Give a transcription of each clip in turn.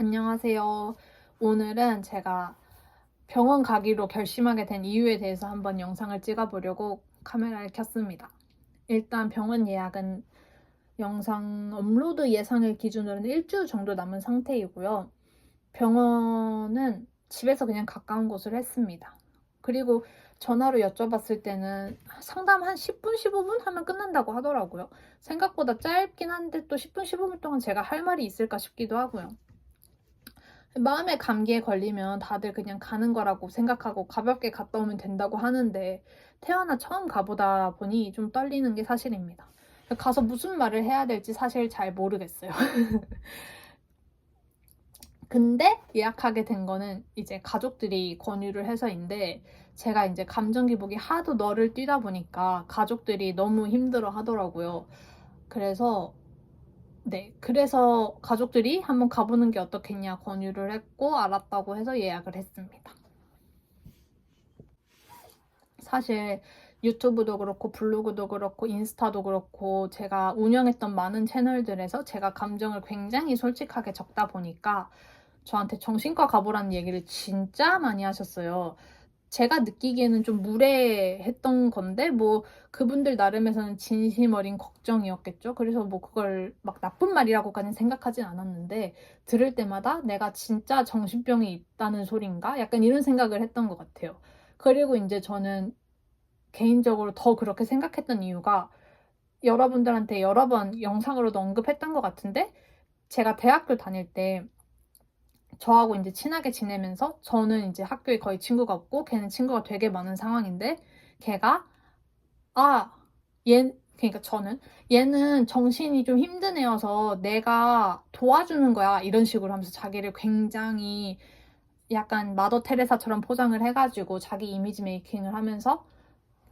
안녕하세요. 오늘은 제가 병원 가기로 결심하게 된 이유에 대해서 한번 영상을 찍어보려고 카메라를 켰습니다. 일단 병원 예약은 영상 업로드 예상일 기준으로는 일주일 정도 남은 상태이고요. 병원은 집에서 그냥 가까운 곳을 했습니다. 그리고 전화로 여쭤봤을 때는 상담 한 10분, 15분 하면 끝난다고 하더라고요. 생각보다 짧긴 한데 또 10분, 15분 동안 제가 할 말이 있을까 싶기도 하고요. 마음의 감기에 걸리면 다들 그냥 가는 거라고 생각하고 가볍게 갔다 오면 된다고 하는데 태어나 처음 가보다 보니 좀 떨리는 게 사실입니다. 가서 무슨 말을 해야 될지 사실 잘 모르겠어요. 근데 예약하게 된 거는 이제 가족들이 권유를 해서인데 제가 이제 감정 기복이 하도 너를 뛰다 보니까 가족들이 너무 힘들어 하더라고요. 그래서 네, 그래서 가족들이 한번 가보는 게 어떻겠냐 권유를 했고 알았다고 해서 예약을 했습니다. 사실 유튜브도 그렇고 블로그도 그렇고 인스타도 그렇고 제가 운영했던 많은 채널들에서 제가 감정을 굉장히 솔직하게 적다 보니까 저한테 정신과 가보라는 얘기를 진짜 많이 하셨어요. 제가 느끼기에는 좀 무례했던 건데 뭐 그분들 나름에서는 진심 어린 걱정이었겠죠. 그래서 뭐 그걸 막 나쁜 말이라고까지는 생각하진 않았는데 들을 때마다 내가 진짜 정신병이 있다는 소린가? 약간 이런 생각을 했던 것 같아요. 그리고 이제 저는 개인적으로 더 그렇게 생각했던 이유가 여러분들한테 여러 번 영상으로도 언급했던 것 같은데 제가 대학교 다닐 때 저하고 이제 친하게 지내면서 저는 이제 학교에 거의 친구가 없고 걔는 친구가 되게 많은 상황인데 걔가 아, 얘 그러니까 저는 얘는 정신이 좀 힘든 애여서 내가 도와주는 거야 이런 식으로 하면서 자기를 굉장히 약간 마더 테레사처럼 포장을 해가지고 자기 이미지 메이킹을 하면서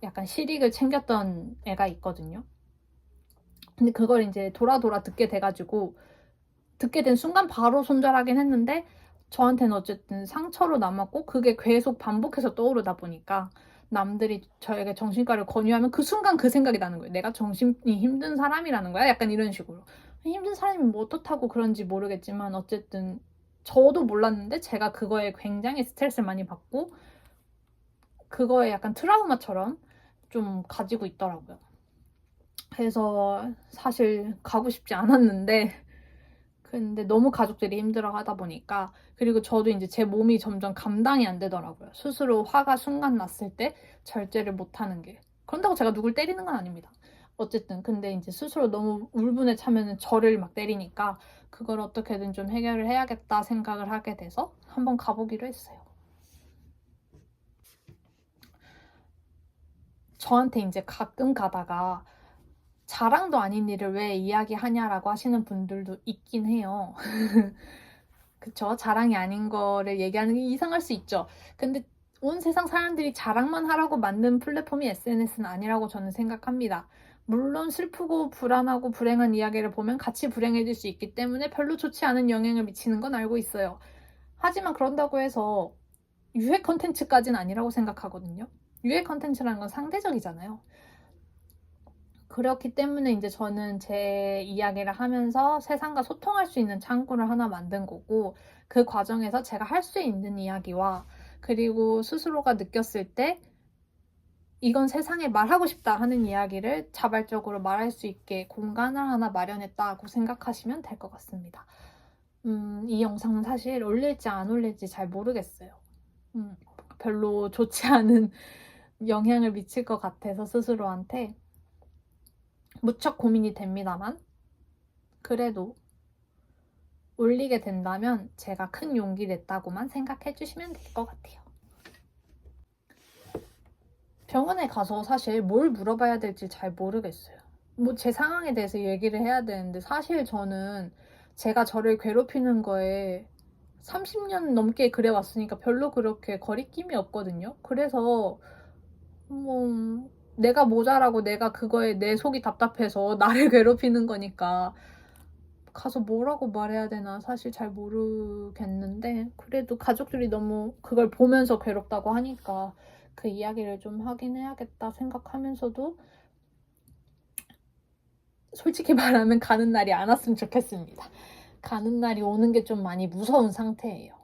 약간 실익을 챙겼던 애가 있거든요. 근데 그걸 이제 돌아 돌아 듣게 돼가지고 듣게 된 순간 바로 손절하긴 했는데 저한테는 어쨌든 상처로 남았고 그게 계속 반복해서 떠오르다 보니까 남들이 저에게 정신과를 권유하면 그 순간 그 생각이 나는 거예요. 내가 정신이 힘든 사람이라는 거야? 약간 이런 식으로. 힘든 사람이 뭐 어떻다고 그런지 모르겠지만 어쨌든 저도 몰랐는데 제가 그거에 굉장히 스트레스를 많이 받고 그거에 약간 트라우마처럼 좀 가지고 있더라고요. 그래서 사실 가고 싶지 않았는데 근데 너무 가족들이 힘들어 하다 보니까 그리고 저도 이제 제 몸이 점점 감당이 안 되더라고요. 스스로 화가 순간 났을 때 절제를 못 하는 게. 그런다고 제가 누굴 때리는 건 아닙니다. 어쨌든 근데 이제 스스로 너무 울분에 차면은 저를 막 때리니까 그걸 어떻게든 좀 해결을 해야겠다 생각을 하게 돼서 한번 가보기로 했어요. 저한테 이제 가끔 가다가 자랑도 아닌 일을 왜 이야기하냐라고 하시는 분들도 있긴 해요. 그쵸? 자랑이 아닌 거를 얘기하는 게 이상할 수 있죠. 근데 온 세상 사람들이 자랑만 하라고 만든 플랫폼이 SNS는 아니라고 저는 생각합니다. 물론 슬프고 불안하고 불행한 이야기를 보면 같이 불행해질 수 있기 때문에 별로 좋지 않은 영향을 미치는 건 알고 있어요. 하지만 그런다고 해서 유해 컨텐츠까지는 아니라고 생각하거든요. 유해 컨텐츠라는 건 상대적이잖아요. 그렇기 때문에 이제 저는 제 이야기를 하면서 세상과 소통할 수 있는 창구를 하나 만든 거고 그 과정에서 제가 할 수 있는 이야기와 그리고 스스로가 느꼈을 때 이건 세상에 말하고 싶다 하는 이야기를 자발적으로 말할 수 있게 공간을 하나 마련했다고 생각하시면 될 것 같습니다. 음, 이 영상은 사실 올릴지 안 올릴지 잘 모르겠어요. 음, 별로 좋지 않은 영향을 미칠 것 같아서 스스로한테 무척 고민이 됩니다만 그래도 올리게 된다면 제가 큰 용기 냈다고만 생각해 주시면 될 것 같아요. 병원에 가서 사실 뭘 물어봐야 될지 잘 모르겠어요. 뭐 제 상황에 대해서 얘기를 해야 되는데 사실 저는 제가 저를 괴롭히는 거에 30년 넘게 그래 왔으니까 별로 그렇게 거리낌이 없거든요. 그래서 뭐 내가 모자라고 내가 그거에 내 속이 답답해서 나를 괴롭히는 거니까 가서 뭐라고 말해야 되나 사실 잘 모르겠는데 그래도 가족들이 너무 그걸 보면서 괴롭다고 하니까 그 이야기를 좀 하긴 해야겠다 생각하면서도 솔직히 말하면 가는 날이 안 왔으면 좋겠습니다. 가는 날이 오는 게 좀 많이 무서운 상태예요.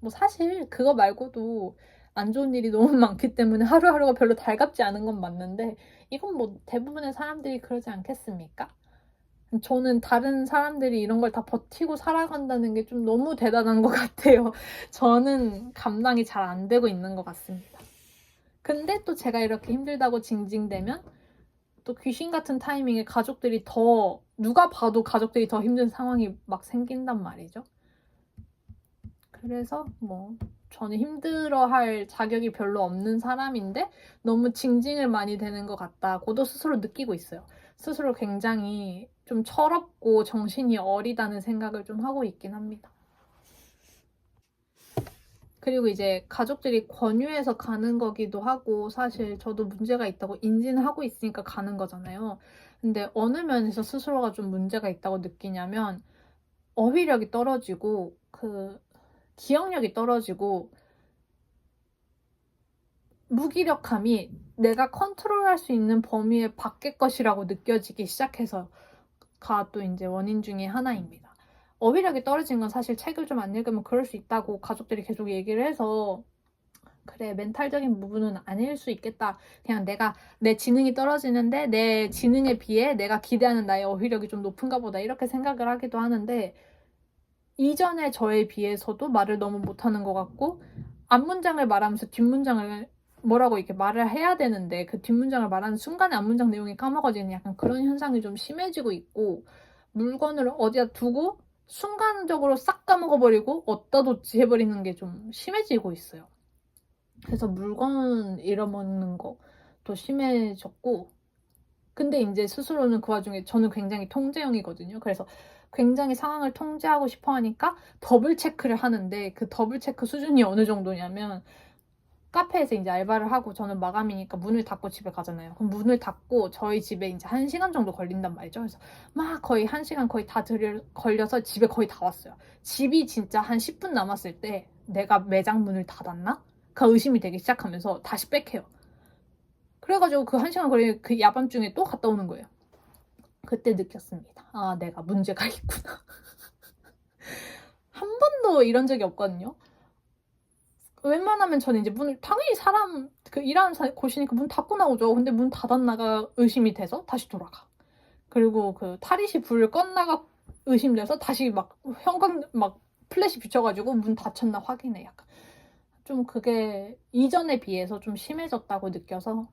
뭐 사실 그거 말고도 안 좋은 일이 너무 많기 때문에 하루하루가 별로 달갑지 않은 건 맞는데 이건 뭐 대부분의 사람들이 그러지 않겠습니까? 저는 다른 사람들이 이런 걸 다 버티고 살아간다는 게 좀 너무 대단한 것 같아요. 저는 감당이 잘 안 되고 있는 것 같습니다. 근데 또 제가 이렇게 힘들다고 징징대면 또 귀신 같은 타이밍에 가족들이 더 누가 봐도 가족들이 더 힘든 상황이 막 생긴단 말이죠. 그래서 뭐 저는 힘들어할 자격이 별로 없는 사람인데 너무 징징을 많이 대는 것 같다고도 스스로 느끼고 있어요. 스스로 굉장히 좀 철없고 정신이 어리다는 생각을 좀 하고 있긴 합니다. 그리고 이제 가족들이 권유해서 가는 거기도 하고 사실 저도 문제가 있다고 인지는 하고 있으니까 가는 거잖아요. 근데 어느 면에서 스스로가 좀 문제가 있다고 느끼냐면 어휘력이 떨어지고 그 기억력이 떨어지고 무기력함이 내가 컨트롤할 수 있는 범위의 밖의 것이라고 느껴지기 시작해서가 또 이제 원인 중에 하나입니다. 어휘력이 떨어진 건 사실 책을 좀 안 읽으면 그럴 수 있다고 가족들이 계속 얘기를 해서 그래 멘탈적인 부분은 아닐 수 있겠다. 그냥 내가 내 지능이 떨어지는데 내 지능에 비해 내가 기대하는 나의 어휘력이 좀 높은가 보다 이렇게 생각을 하기도 하는데 이전의 저에 비해서도 말을 너무 못하는 것 같고 앞문장을 말하면서 뒷문장을 뭐라고 이렇게 말을 해야 되는데 그 뒷문장을 말하는 순간에 앞문장 내용이 까먹어지는 약간 그런 현상이 좀 심해지고 있고 물건을 어디다 두고 순간적으로 싹 까먹어버리고 어디다 뒀지 해버리는 게 좀 심해지고 있어요. 그래서 물건 잃어먹는 것도 심해졌고 근데 이제 스스로는 그 와중에 저는 굉장히 통제형이거든요. 그래서 굉장히 상황을 통제하고 싶어 하니까 더블 체크를 하는데 그 더블 체크 수준이 어느 정도냐면 카페에서 이제 알바를 하고 저는 마감이니까 문을 닫고 집에 가잖아요. 그럼 문을 닫고 저희 집에 이제 한 시간 정도 걸린단 말이죠. 그래서 막 거의 한 시간 거의 다 들여, 걸려서 집에 거의 다 왔어요. 집이 진짜 한 10분 남았을 때 내가 매장 문을 닫았나? 그 의심이 되기 시작하면서 다시 빽해요. 그래가지고 그 한 시간 거리 그 야밤중에 또 갔다 오는 거예요. 그때 느꼈습니다. 아, 내가 문제가 있구나. 한 번도 이런 적이 없거든요. 웬만하면 저는 이제 문을 당연히 사람 그 일하는 사- 곳이니까 문 닫고 나오죠. 근데 문 닫았나가 의심이 돼서 다시 돌아가. 그리고 그 탈의시 불을 껐나가 의심돼서 다시 막 형광 막 플래시 비춰가지고 문 닫혔나 확인해. 약간 좀 그게 이전에 비해서 좀 심해졌다고 느껴서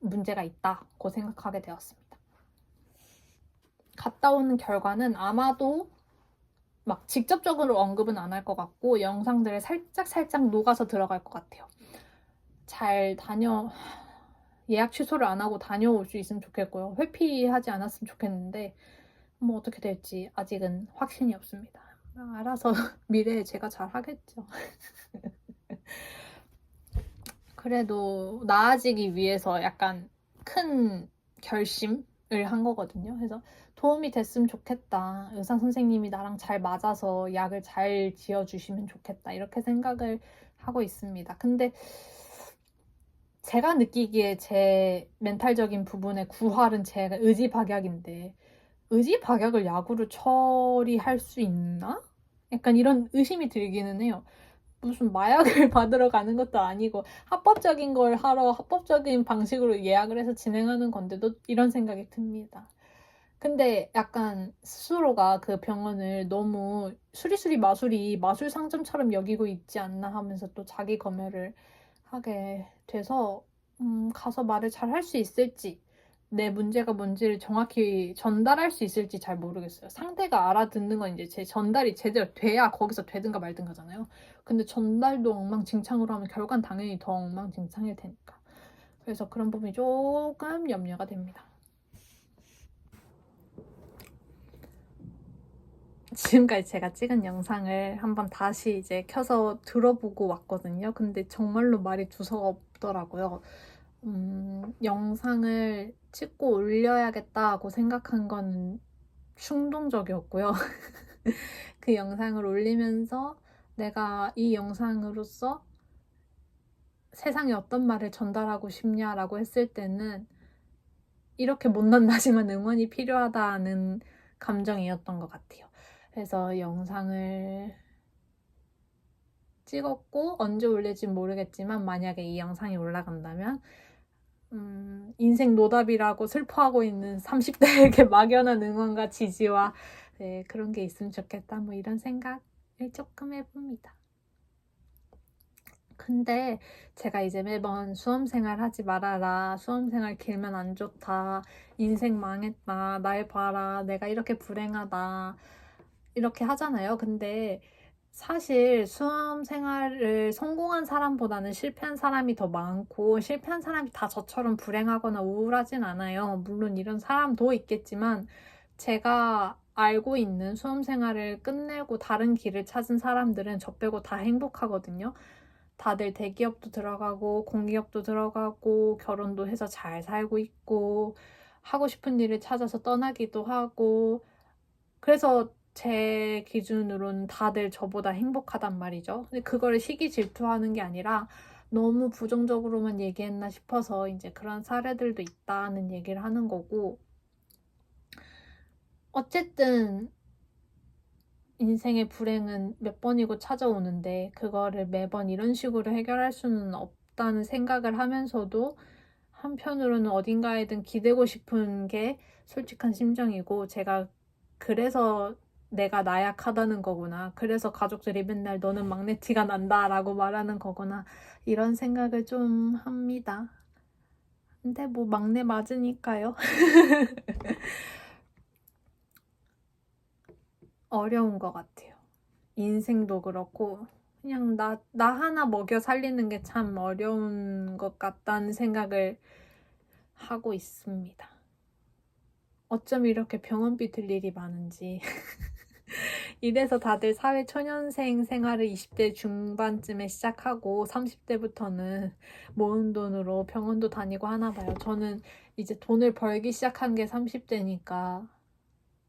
문제가 있다고 생각하게 되었습니다. 갔다 오는 결과는 아마도 막 직접적으로 언급은 안 할 것 같고 영상들에 살짝 살짝 녹아서 들어갈 것 같아요. 잘 다녀 예약 취소를 안 하고 다녀올 수 있으면 좋겠고요. 회피하지 않았으면 좋겠는데 뭐 어떻게 될지 아직은 확신이 없습니다. 알아서 미래에 제가 잘 하겠죠. 그래도 나아지기 위해서 약간 큰 결심을 한 거거든요. 그래서 도움이 됐으면 좋겠다. 의사 선생님이 나랑 잘 맞아서 약을 잘 지어주시면 좋겠다. 이렇게 생각을 하고 있습니다. 근데 제가 느끼기에 제 멘탈적인 부분의 구할은 제가 의지박약인데 의지박약을 약으로 처리할 수 있나? 약간 이런 의심이 들기는 해요. 무슨 마약을 받으러 가는 것도 아니고 합법적인 걸 하러 합법적인 방식으로 예약을 해서 진행하는 건데도 이런 생각이 듭니다. 근데 약간 스스로가 그 병원을 너무 수리수리 마술이 마술 상점처럼 여기고 있지 않나 하면서 또 자기 검열을 하게 돼서 음, 가서 말을 잘 할 수 있을지 내 문제가 뭔지를 정확히 전달할 수 있을지 잘 모르겠어요. 상대가 알아듣는 건 이제 제 전달이 제대로 돼야 거기서 되든가 말든가잖아요. 근데 전달도 엉망진창으로 하면 결과는 당연히 더 엉망진창일 테니까. 그래서 그런 부분이 조금 염려가 됩니다. 지금까지 제가 찍은 영상을 한번 다시 이제 켜서 들어보고 왔거든요. 근데 정말로 말이 두서가 없더라고요. 음, 영상을 찍고 올려야겠다고 생각한 건 충동적이었고요. 그 영상을 올리면서 내가 이 영상으로서 세상에 어떤 말을 전달하고 싶냐라고 했을 때는 이렇게 못난 나지만 응원이 필요하다는 감정이었던 것 같아요. 그래서 영상을 찍었고 언제 올릴지 모르겠지만 만약에 이 영상이 올라간다면 음, 인생 노답이라고 슬퍼하고 있는 30대에게 막연한 응원과 지지와 네, 그런 게 있으면 좋겠다 뭐 이런 생각을 조금 해봅니다. 근데 제가 이제 매번 수험생활 하지 말아라. 수험생활 길면 안 좋다. 인생 망했다. 날 봐라. 내가 이렇게 불행하다. 이렇게 하잖아요. 근데 사실 수험 생활을 성공한 사람보다는 실패한 사람이 더 많고 실패한 사람이 다 저처럼 불행하거나 우울하진 않아요. 물론 이런 사람도 있겠지만 제가 알고 있는 수험 생활을 끝내고 다른 길을 찾은 사람들은 저 빼고 다 행복하거든요. 다들 대기업도 들어가고 공기업도 들어가고 결혼도 해서 잘 살고 있고 하고 싶은 일을 찾아서 떠나기도 하고 그래서 제 기준으로는 다들 저보다 행복하단 말이죠. 근데 그거를 시기 질투하는 게 아니라 너무 부정적으로만 얘기했나 싶어서 이제 그런 사례들도 있다는 얘기를 하는 거고 어쨌든 인생의 불행은 몇 번이고 찾아오는데 그거를 매번 이런 식으로 해결할 수는 없다는 생각을 하면서도 한편으로는 어딘가에든 기대고 싶은 게 솔직한 심정이고 제가 그래서 내가 나약하다는 거구나. 그래서 가족들이 맨날 너는 막내 티가 난다 라고 말하는 거구나. 이런 생각을 좀 합니다. 근데 뭐 막내 맞으니까요. 어려운 것 같아요. 인생도 그렇고, 그냥 나, 나 하나 먹여 살리는 게 참 어려운 것 같다는 생각을 하고 있습니다. 어쩜 이렇게 병원비 들 일이 많은지. 이래서 다들 사회 초년생 생활을 20대 중반쯤에 시작하고 30대부터는 모은 돈으로 병원도 다니고 하나 봐요. 저는 이제 돈을 벌기 시작한 게 30대니까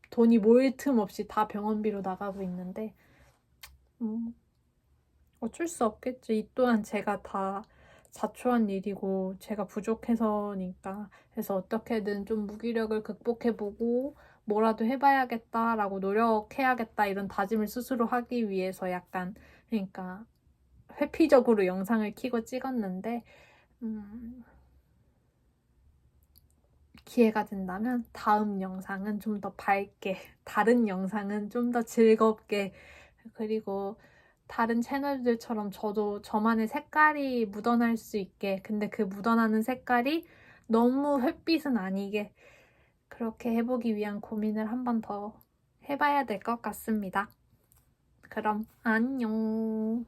돈이 모일 틈 없이 다 병원비로 나가고 있는데 음, 어쩔 수 없겠죠. 이 또한 제가 다 자초한 일이고 제가 부족해서니까 그래서 어떻게든 좀 무기력을 극복해보고 뭐라도 해봐야겠다라고 노력해야겠다 이런 다짐을 스스로 하기 위해서 약간 그러니까 회피적으로 영상을 키고 찍었는데 음, 기회가 된다면 다음 영상은 좀 더 밝게 다른 영상은 좀 더 즐겁게 그리고 다른 채널들처럼 저도 저만의 색깔이 묻어날 수 있게 근데 그 묻어나는 색깔이 너무 햇빛은 아니게 그렇게 해보기 위한 고민을 한 번 더 해봐야 될 것 같습니다. 그럼 안녕.